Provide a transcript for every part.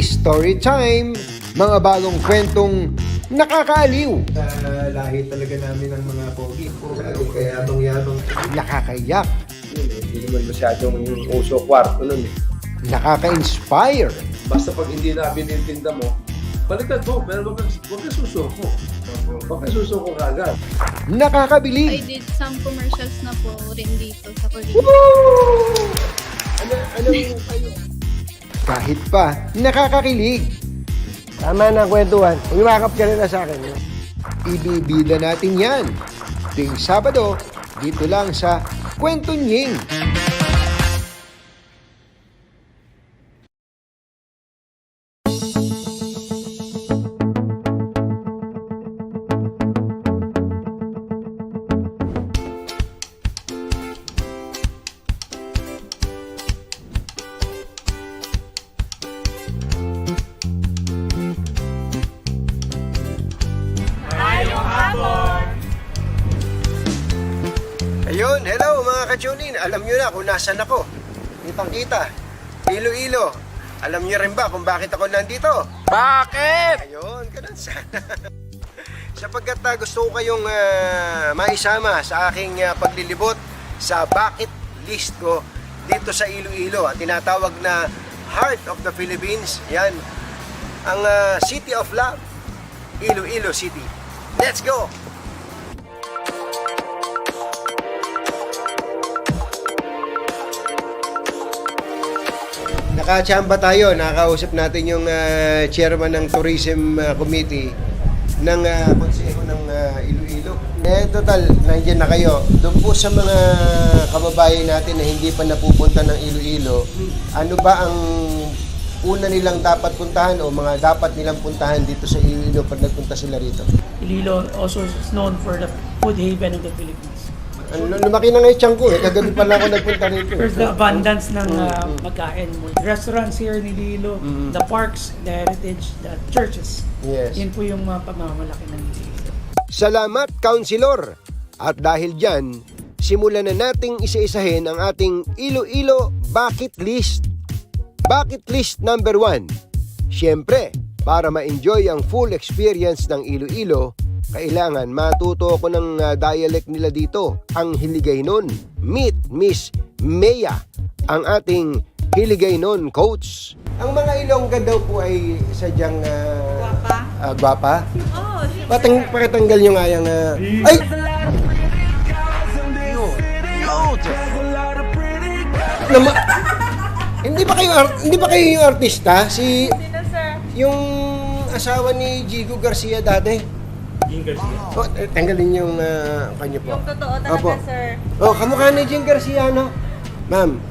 story time, mga bagong kwentong nakakaaliw, Sa lahi talaga namin ng mga pogi. Kaya yabang-yabang. nakakayak, Hindi naman masyadong uso kwarto nun eh. nakaka-inspire, Basta pag hindi na binintinda mo, baliktad mo, pero wag kang wag kang susuko. Wag kang susuko kagad. I nakakabilib, did some commercials na po rin dito sa Korea. Kayo? Kahit pa nakakakilig. Tama na kwentuhan. Umimakap ka na sa akin. Ibibida natin yan. Tuwing Sabado, dito lang sa Kwento Nying. Mga kachunin. Alam nyo na kung nasan ako. Kitang kita. Ilo-ilo. Alam nyo rin ba kung bakit ako nandito? Bakit? Ayun, ganun sana. Sapagkat ah, gusto ko kayong ah, maisama sa aking ah, paglilibot sa bucket list ko dito sa Iloilo at tinatawag na Heart of the Philippines. Yan, ang ah, City of Love, Iloilo City. Let's go! Nakachamba tayo, nakakausap natin yung ah, chairman ng tourism ah, committee ng uh, konseho ng ah, Iloilo. Eh total, nandiyan na kayo. Doon po sa mga kababayan natin na hindi pa napupunta ng Iloilo, ano ba ang una nilang dapat puntahan o mga dapat nilang puntahan dito sa Iloilo pag nagpunta sila rito? Iloilo also is known for the food haven of the Philippines. Ano, lumaki na nga yung tiyan ko eh. Kagabi pa lang ako nagpunta rito. There's the abundance ng uh, pagkain mo. Restaurants here in Iloilo, Mm. the parks, the heritage, the churches. Yes. Yun po yung mga pagmamalaki ng Iloilo. Salamat, Counselor! At dahil dyan, simulan na nating isa-isahin ang ating Iloilo Bucket List. Bucket List number 1. Siyempre, para ma-enjoy ang full experience ng Iloilo, kailangan matuto ako ng ah, dialect nila dito, ang Hiligaynon. Meet Miss Mea, ang ating Hiligaynon coach. Ang mga Ilongga daw po ay sadyang uh, Gwapa? gwapa. Oo, oh, Patang, pakitanggal nyo nga yung... ah, ay! Nama, hindi ba kayo art- hindi ba kayo yung artista si Sino, sir? yung asawa ni Jigo Garcia dati? Oh, eh, tanggalin yung uh, kanya po. Yung totoo talaga, Opo. sir. Oh, kamukha ni Jing Garcia, no? Ma'am,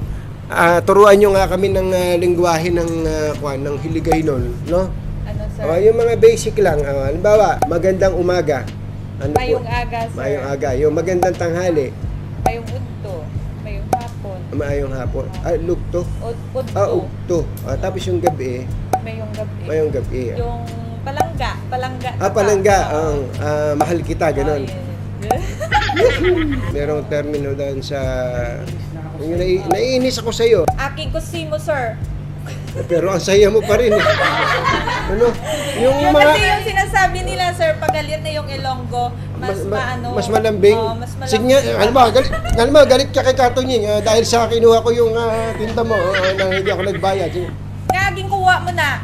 ah, turuan nyo nga kami ng uh, lingwahe ng, uh, kwan, ng Hiligaynon, no? Ano, sir? Oh, yung mga basic lang. Uh, halimbawa, magandang umaga. Ano po? Mayong aga, sir. Mayong aga. Yung magandang tanghali. Mayong udto. Mayong hapon. Mayong hapon. Ah, lugto. Ud udto. Ah, ugto. Ah, tapos yung gabi, Mayong gabi. mayong gabi. Yung palangga. Palangga. Ah, palangga. Ang ah, mahal kita, ganon. Oh. Merong termino doon sa... Yung nai- naiinis ako sa'yo, Aking kusimo, sir. pero ang saya mo pa rin. eh. Ano? Yung Yung mga... kasi yung sinasabi nila, sir, pag galit na yung Ilonggo, mas, ma- maano. mas malambing. Oo, mas malambing. Sige nga, alam mo, galit, alam mo, galit ka kay Katunying ah, dahil sa kinuha ko yung ah, tinta mo ah, na hindi ako nagbayad. Sige. Kaging kuha mo na.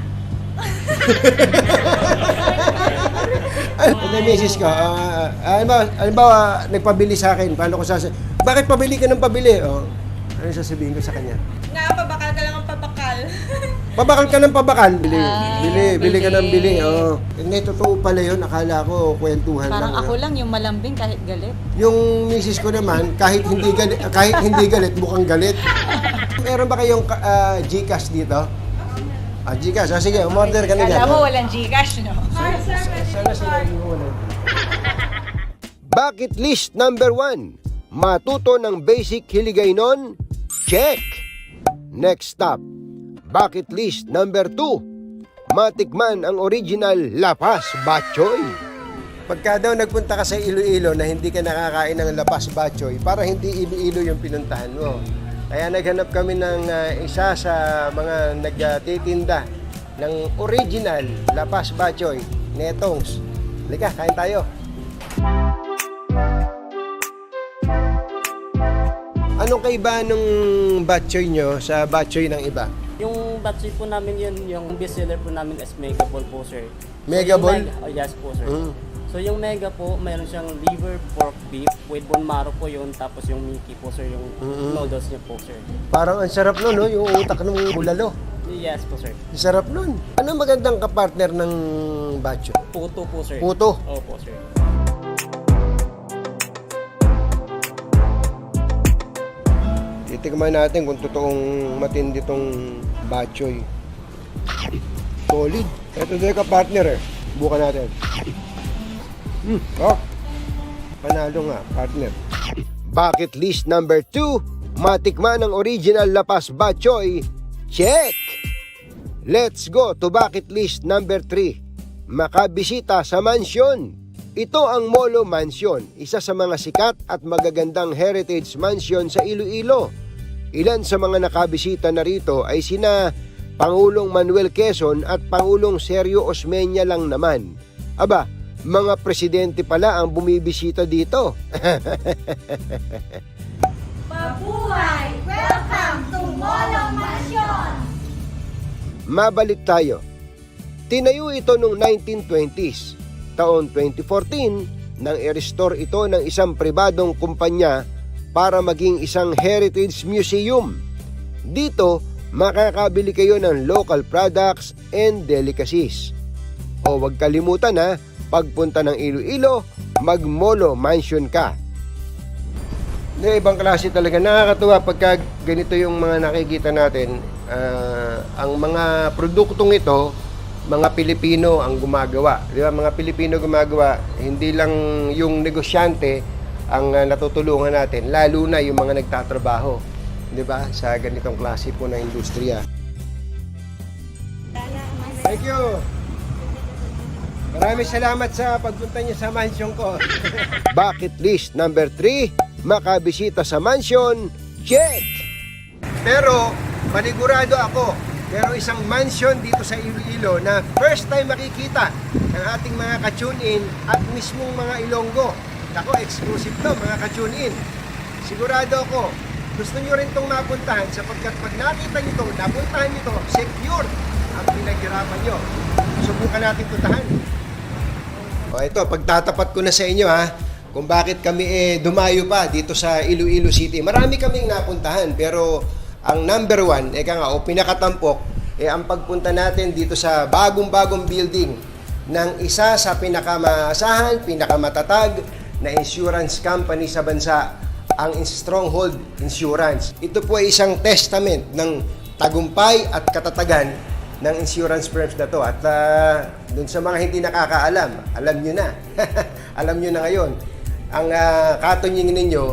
Ano yung misis ko? ah, ah, alam mo, alam mo, ah, nagpabili sa akin. Paano ko sasabihin? Bakit pabili ka ng pabili? Oh, ano yung sasabihin ko sa kanya? Nga, pabakal ka lang ang pabakal. Pabakal ka ng pabakal. Bili, Ah, bili, bili ka ng bili. bili. Oh. Hindi, totoo pala yun. Akala ko kwentuhan Parang lang. ako lang yung malambing kahit galit. Yung misis ko naman, kahit hindi galit, kahit hindi galit, mukhang galit. Meron ba kayong ah, Gcash dito? Ah, Gcash. Ah, sige, umorder ka na dyan. Alam mo, walang Gcash, no? Sana na. Bucket list number one. Matuto ng basic Hiligaynon? Check! Next stop. Bucket list number two. Matikman ang original Lapas Bachoy. Pagka daw nagpunta ka sa Iloilo na hindi ka nakakain ng Lapas Bachoy, para hindi Iloilo yung pinuntahan mo. Kaya naghanap kami ng ah, isa sa mga nagtitinda ng original La Paz Bachoy, Netongs. Halika, kain tayo. Anong kaiba ng batchoy nyo sa batchoy ng iba? Yung battery po namin yun, yung bestseller po namin is Mega Ball po, sir. Mega Ball? Oh, yes po, sir. Mm. So yung Mega po, mayroon siyang liver, pork, beef, with bone marrow po yun, tapos yung Mickey po, sir, yung noodles niya po, sir. Parang ang sarap nun, no? Yung utak ng bulalo. Yes po, sir. Ang sarap nun. Ano magandang kapartner ng batchoy? Puto po, sir. Puto. Opo, sir. Titikman natin kung totoong matindi tong batchoy. Solid. Ito din ka partner eh. Bukan natin. Hmm, oh. Panalo nga, partner. Bucket list number 2. Matikman ang original Lapas Batchoy. Check! Let's go to bucket list number 3. Makabisita sa mansyon. Ito ang Molo Mansion, isa sa mga sikat at magagandang heritage mansion sa Iloilo. Ilan sa mga nakabisita na rito ay sina Pangulong Manuel Quezon at Pangulong Sergio Osmeña lang naman. Aba, mga presidente pala ang bumibisita dito. Mabuhay! Welcome to Molong Mansion! Mabalik tayo. Tinayo ito noong 1920s. Taon 2014, nang i-restore ito ng isang pribadong kumpanya para maging isang heritage museum. Dito, makakabili kayo ng local products and delicacies. O wag kalimutan ha, pagpunta ng Iloilo, magmolo mansion ka. Na ibang klase talaga. Nakakatuwa pagka ganito yung mga nakikita natin. Ah, ang mga produktong ito, mga Pilipino ang gumagawa. Di ba? Mga Pilipino gumagawa, hindi lang yung negosyante ang ah, natutulungan natin, lalo na yung mga nagtatrabaho. Di ba? Sa ganitong klase po ng industriya. Thank you! Maraming salamat sa pagpunta niyo sa mansion ko. Bucket list number 3, makabisita sa mansion, check! Pero, panigurado ako, pero isang mansion dito sa Iloilo na first time makikita ng ating mga ka-tune-in at mismong mga Ilonggo. Ako, exclusive to, mga ka-tune-in. Sigurado ako, gusto nyo rin itong mapuntahan sapagkat pag nakita nyo ito, napuntahan nyo ito, secure ang pinaghirapan nyo. Subukan natin puntahan. O ito, pagtatapat ko na sa inyo ha, kung bakit kami eh dumayo pa dito sa Iloilo City. Marami kaming napuntahan pero ang number one, eka nga, o pinakatampok, eh ang pagpunta natin dito sa bagong-bagong building ng isa sa pinakamaasahan, pinakamatatag na insurance company sa bansa, ang Stronghold Insurance. Ito po ay isang testament ng tagumpay at katatagan ng insurance firms na to. At ah, dun sa mga hindi nakakaalam, alam nyo na. alam nyo na ngayon. Ang uh, katunying ninyo,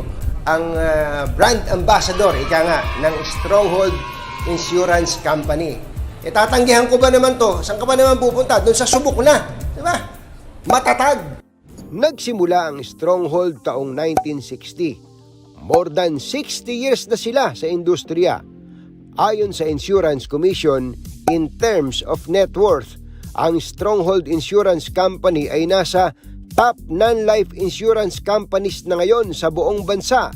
ang ah, brand ambassador, ika nga, ng Stronghold Insurance Company. E tatanggihan ko ba naman to? Saan ka ba naman pupunta? Doon sa subok na. Di ba? Matatag. Nagsimula ang Stronghold taong 1960. More than 60 years na sila sa industriya. Ayon sa Insurance Commission, in terms of net worth, ang Stronghold Insurance Company ay nasa top non-life insurance companies na ngayon sa buong bansa.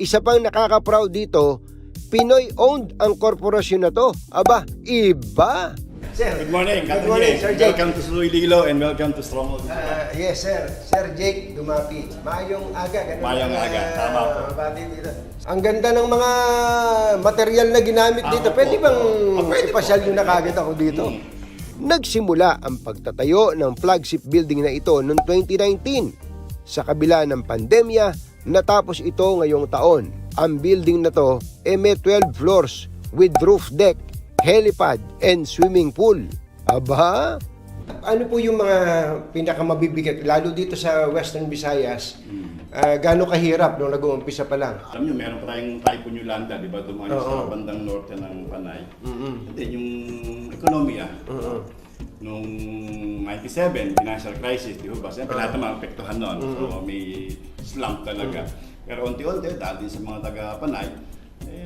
Isa pang nakaka-proud dito, Pinoy-owned ang korporasyon na to. Aba, iba! Sir, Good morning, Good morning, Sir Jake. Welcome to Iloilo and welcome to Stronghold. Ah, yes, sir. Sir Jake Dumapi. Mayong aga. Ganun Mayong ang, aga, tama po. dito. Ang ganda ng mga material na ginamit Ah, dito. Pwede bang. Ah, pwede ipasyal nyo na kagad ako dito? Mm. Nagsimula ang pagtatayo ng flagship building na ito noong 2019. Sa kabila ng pandemya, natapos ito ngayong taon. Ang building na to ay may 12 floors with roof deck, helipad, and swimming pool. Aba, ano po yung mga pinakamabibigat, lalo dito sa Western Visayas, ah, gaano kahirap nung nag-uumpisa pa lang? Alam nyo, meron pa tayong Typhoon Yolanda, di ba? Dumayo Oo. sa bandang norte ng Panay. And then yung ekonomiya, nung 97, financial crisis, di ba? Siyempre lahat naman apektuhan nun. So may slump talaga. Pero unti-unti, dahil din sa mga taga-Panay,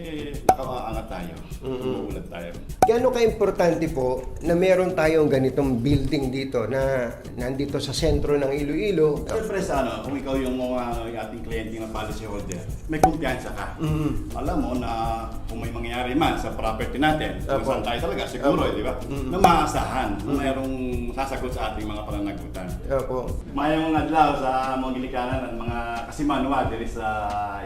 eh, Nakakaangat tayo. Umuulat tayo. Gaano ka-importante po na meron tayong ganitong building dito na nandito sa sentro ng Iloilo? Siyempre sa ano, kung ikaw yung mga ating kliyente na policy holder, may kumpiyansa ka. Alam mo na kung may mangyayari man sa property natin, kung Apo. saan tayo talaga, siguro, eh, di ba? Na maasahan, na mayroong sasagot sa ating mga pananagutan. Opo. Mayong adlaw sa mga gilikanan at mga kasimanwa diri sa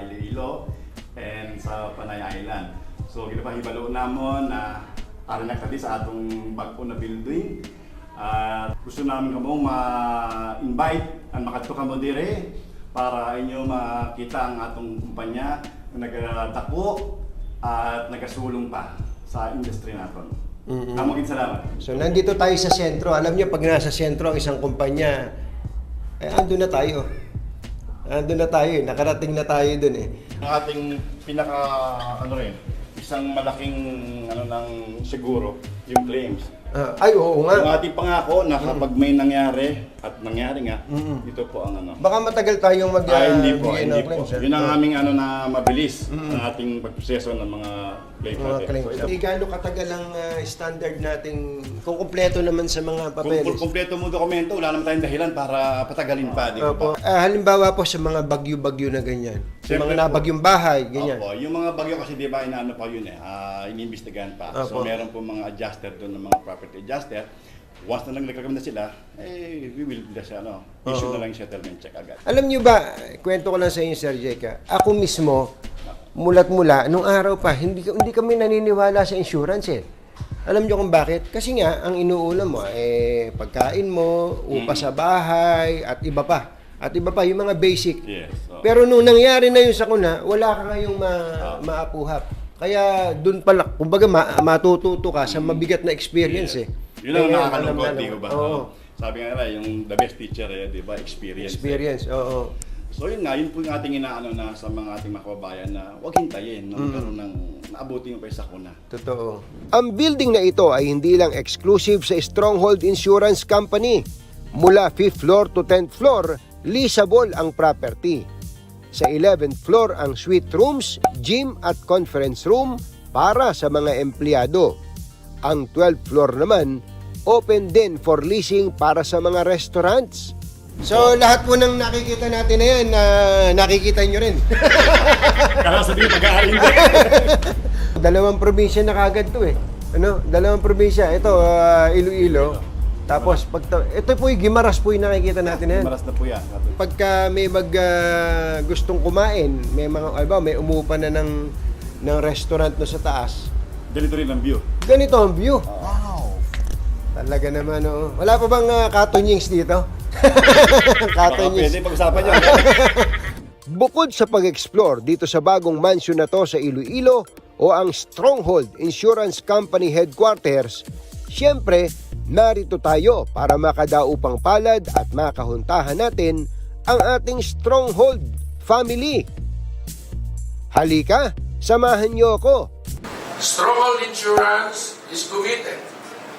Iloilo and sa Panay Island. So ginapahibalo namon na ari na kadi sa atong bag-o na building. At gusto namin kamo ma-invite at makadto kamo dire para inyo makita ang atong kumpanya na nagdako at nagasulong pa sa industry naton. Amo gid salamat. So nandito tayo sa sentro. Alam niyo pag nasa sentro ang isang kumpanya, eh ando na tayo. Ando na tayo, eh. nakarating na tayo dun eh. Ang ating pinaka ano rin, isang malaking ano ng siguro, yung claims. Ah, ay, oo Yung nga. ating pangako na kapag may nangyari at nangyari nga, ito po ang ano. Baka matagal tayong mag Ah, hindi po, bigay hindi ng po. claims, eh. Yun ang aming ano na mabilis ang ating pagproseso ng mga claims mga natin. claims. So, ito, Hindi gaano katagal ang ah, standard nating kung kumpleto naman sa mga kung papeles. kung kumpleto mo dokumento, wala naman tayong dahilan para patagalin pa, di ba? Opo. Ah, halimbawa po sa mga bagyo-bagyo na ganyan. Sa Siyempre mga po. nabagyong bahay, ganyan. Opo, yung mga bagyo kasi di ba inaano pa yun eh, ah, iniimbestigahan pa. Opo. So meron po mga adjuster doon ng mga property adjuster. Once na nagkakam na sila, eh we will just ano, issue na lang yung settlement check agad. Alam niyo ba, kwento ko lang sa inyo, Sir Jeka, ako mismo, mulat mula, nung araw pa, hindi, hindi kami naniniwala sa insurance eh. Alam niyo kung bakit? Kasi nga, ang inuulam mo, eh, pagkain mo, upa sa bahay, at iba pa. At iba pa, yung mga basic. Yes. oo. Pero nung nangyari na yun sa kuna, wala ka ngayong ma, maapuhap. Kaya doon pala, kumbaga ma, matututo ka sa mabigat na experience eh. Yun ang Kaya nakakalungkot, di ko ba? Oo. Sabi nga nila, yung the best teacher, eh, di ba, experience. Experience, oo. So yun nga, yun po yung ating inaano na sa mga ating mga kababayan na huwag hintayin na magkaroon ng naabuti yung kayo sa kuna. Totoo. Ang building na ito ay hindi lang exclusive sa Stronghold Insurance Company. Mula 5th floor to 10th floor, leasable ang property. Sa 11th floor ang suite rooms, gym at conference room para sa mga empleyado. Ang 12th floor naman, open din for leasing para sa mga restaurants. So lahat po ng nakikita natin na yan, nakikita nyo rin. Kaya sabihin, mag-aaring Dalawang probinsya na kagad to eh. Ano? Dalawang probinsya. Ito, ah, Iloilo. Tapos, pag, ito po yung Gimaras po yung nakikita natin na yan. Maras na po yan. Pagka may mag ah, gustong kumain, may mga, alba, may umupa na ng, ng restaurant no sa taas. Ganito rin ang view. Ganito ang view. Wow! Talaga naman, oh. Wala pa bang uh, katonyings dito? Katonyings. pwede pag-usapan yan. Bukod sa pag-explore dito sa bagong mansion na to sa Iloilo o ang Stronghold Insurance Company Headquarters, siyempre, narito tayo para makadaupang palad at makahuntahan natin ang ating Stronghold family. Halika, samahan niyo ako. Stronghold Insurance is committed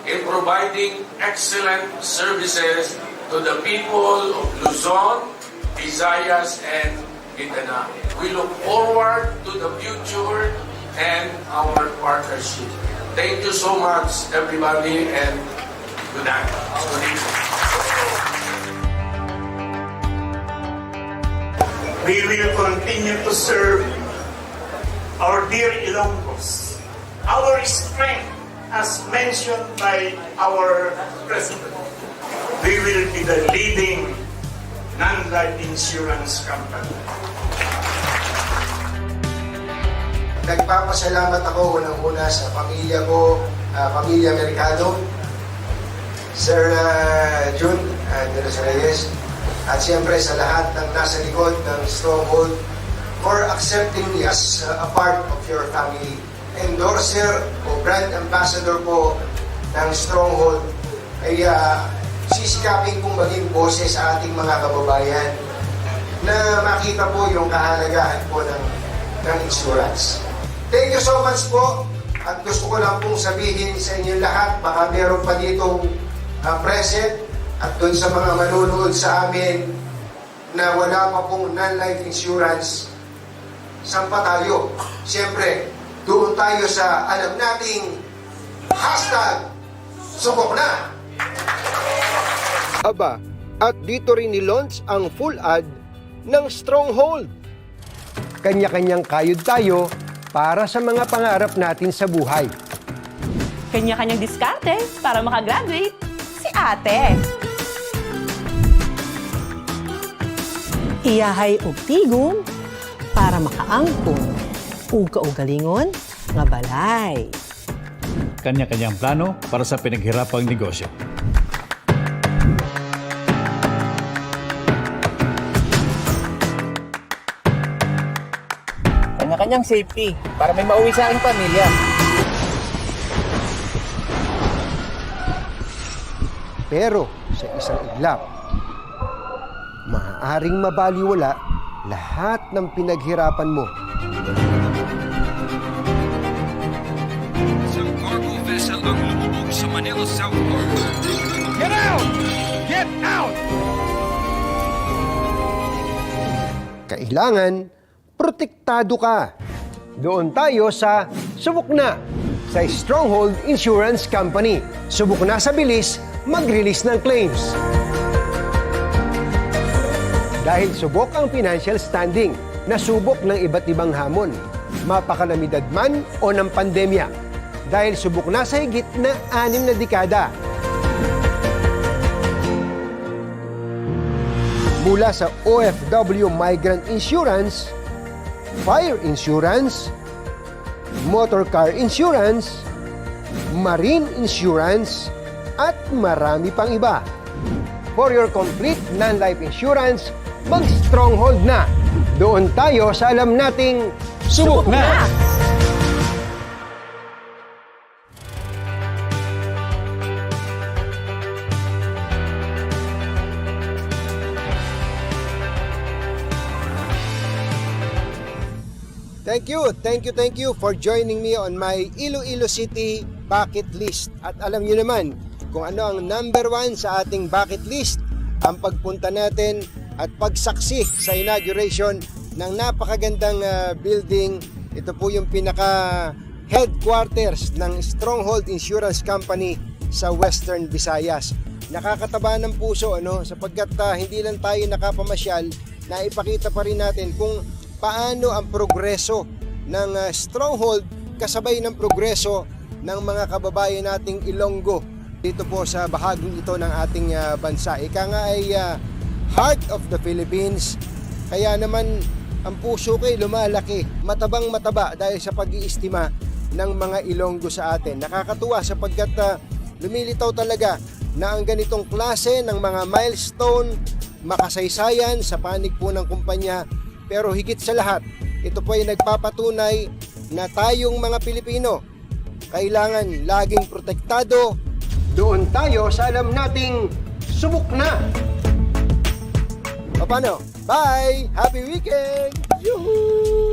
in providing excellent services to the people of Luzon, Visayas, and Mindanao. We look forward to the future and our partnership. Thank you so much, everybody, and good night. Good evening. we will continue to serve our dear Ilonggos. Our strength, as mentioned by our President, we will be the leading non-life insurance company. Nagpapasalamat ako unang-una sa pamilya ko, ah, pamilya Mercado, Sir uh, Jun uh, de los Reyes, at siyempre sa lahat ng nasa likod ng Stronghold for accepting me as uh, a part of your family. Endorser o brand ambassador po ng Stronghold ay uh, sisikapin kong maging boses sa ating mga kababayan na makita po yung kahalagahan po ng, ng insurance. Thank you so much po at gusto ko lang pong sabihin sa inyo lahat, baka meron pa ditong uh, present at doon sa mga manunood sa amin na wala pa pong non-life insurance, saan tayo? Siyempre, doon tayo sa alam nating hashtag subok na. Aba, at dito rin ni-launch ang full ad ng Stronghold. Kanya-kanyang kayod tayo para sa mga pangarap natin sa buhay. Kanya-kanyang diskarte para makagraduate si ate. Iyahay og tigom para makaangkon ug kaugalingon nga balay. Kanya-kanyang plano para sa pinaghirapang negosyo. Kanya-kanyang safety para may mauwi sa aking pamilya. Pero sa isang iglap, maaaring mabaliwala lahat ng pinaghirapan mo. Ang lumubog sa Manila South Harbor. Get out! Get out! Kailangan, protektado ka. Doon tayo sa Subok Na sa Stronghold Insurance Company. Subok na sa bilis, mag-release ng claims. Dahil subok ang financial standing, nasubok ng iba't ibang hamon, mapakalamidad man o ng pandemya. Dahil subok na sa higit na anim na dekada. Mula sa OFW Migrant Insurance, Fire Insurance, Motor Car Insurance, Marine Insurance, at marami pang iba. For your complete non-life insurance, mag-stronghold na. Doon tayo sa alam nating subok na. Thank you, thank you, thank you for joining me on my Iloilo City bucket list. At alam niyo naman kung ano ang number one sa ating bucket list, ang pagpunta natin at pagsaksi sa inauguration ng napakagandang ah, building. Ito po yung pinaka headquarters ng Stronghold Insurance Company sa Western Visayas. Nakakataba ng puso ano sapagkat ah, hindi lang tayo nakapamasyal na ipakita pa rin natin kung paano ang progreso ng ah, Stronghold kasabay ng progreso ng mga kababayan nating Ilonggo dito po sa bahaging ito ng ating ah, bansa. Ika nga ay ah, heart of the Philippines. Kaya naman ang puso ko ay lumalaki, matabang mataba dahil sa pag-iistima ng mga Ilonggo sa atin. Nakakatuwa sapagkat lumilitaw talaga na ang ganitong klase ng mga milestone, makasaysayan sa panig po ng kumpanya pero higit sa lahat, ito po ay nagpapatunay na tayong mga Pilipino kailangan laging protektado. Doon tayo sa alam nating subok na. Paano? Bye! Happy weekend! Yuhuu!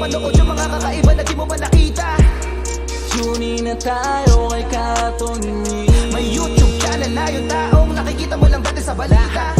Mapapanood yung mga kakaiba na di mo pa nakita. Tuning na tayo kay Katunyi May YouTube channel na yung taong nakikita mo lang dati sa balita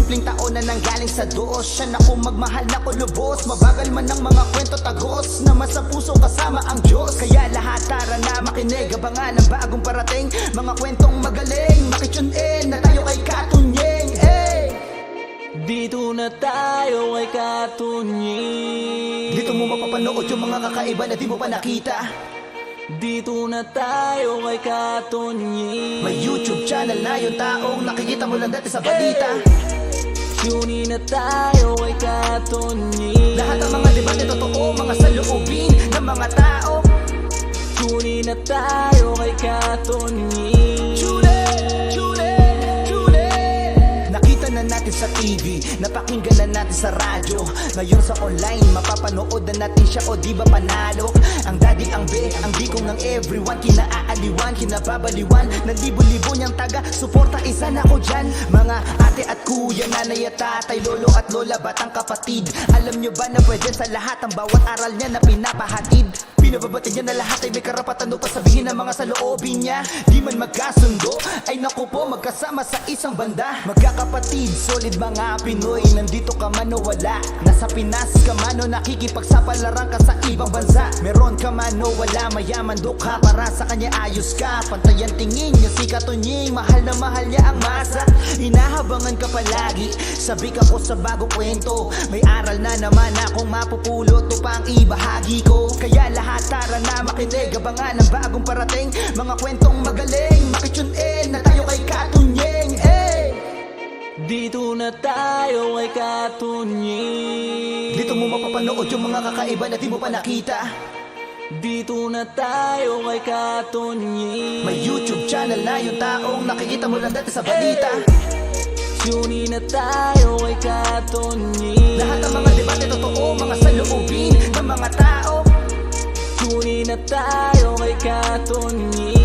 Simpleng tao na nanggaling sa Diyos. Siya na kung magmahal na ko lubos Mabagal man ang mga kwento tagos Naman sa puso kasama ang Diyos. Kaya lahat tara na makinig. Abangan ang bagong parating. Mga kwentong magaling Makitune in na tayo kay Katunyeng eh. Dito na tayo kay Katunyi Dito mo mapapanood yung mga kakaiba na di mo pa nakita. Dito na tayo kay Katonyi May YouTube channel na yung taong nakikita mo lang dati sa balita Tune na tayo kay Katonyi Lahat ng mga debate totoo, mga saloobin ng mga tao. Tune na tayo kay Katonyi natin sa TV, napakinggan na natin sa radyo. Ngayon sa online, mapapanood na natin siya o di ba panalo? Ang daddy, ang be, ang bikong ng everyone Kinaaaliwan, kinababaliwan. Ng libo-libo niyang taga, suporta isa na ko dyan. Mga ate at kuya, nanay at tatay Lolo at lola, batang kapatid. Alam niyo ba na pwede sa lahat Ang bawat aral niya na pinapahatid? Pinababati niya na lahat ay may karapatan upang sabihin ang mga saloobin niya. Di man magkasundo, ay naku po magkasama sa isang banda. Magkakapatid, solid mga Pinoy? Nandito ka man o wala? Nasa Pinas ka man o nakikipagsapalaran ka sa ibang bansa? Meron ka man o wala, mayaman do ka Para sa kanya ayos ka. Pantayan tingin niya si Katunying Mahal na mahal niya ang masa. Inahabangan ka palagi. Sabi ka ko sa bagong kwento. May aral na naman akong mapupulot O pang ibahagi ko. Kaya lahat tara na makinig. Abangan ang bagong parating. Mga kwentong magaling. Makitune in na tayo kay Katunying eh! Dito na tayo kay Katunying Dito mo mapapanood yung mga kakaiba na di mo pa nakita. Dito na tayo kay Katonyi May YouTube channel na yung taong nakikita mo lang dati sa balita. Tune na tayo kay Katonyi Lahat ng mga debate totoo, mga saloobin ng mga tao. Tune na tayo kay Katonyi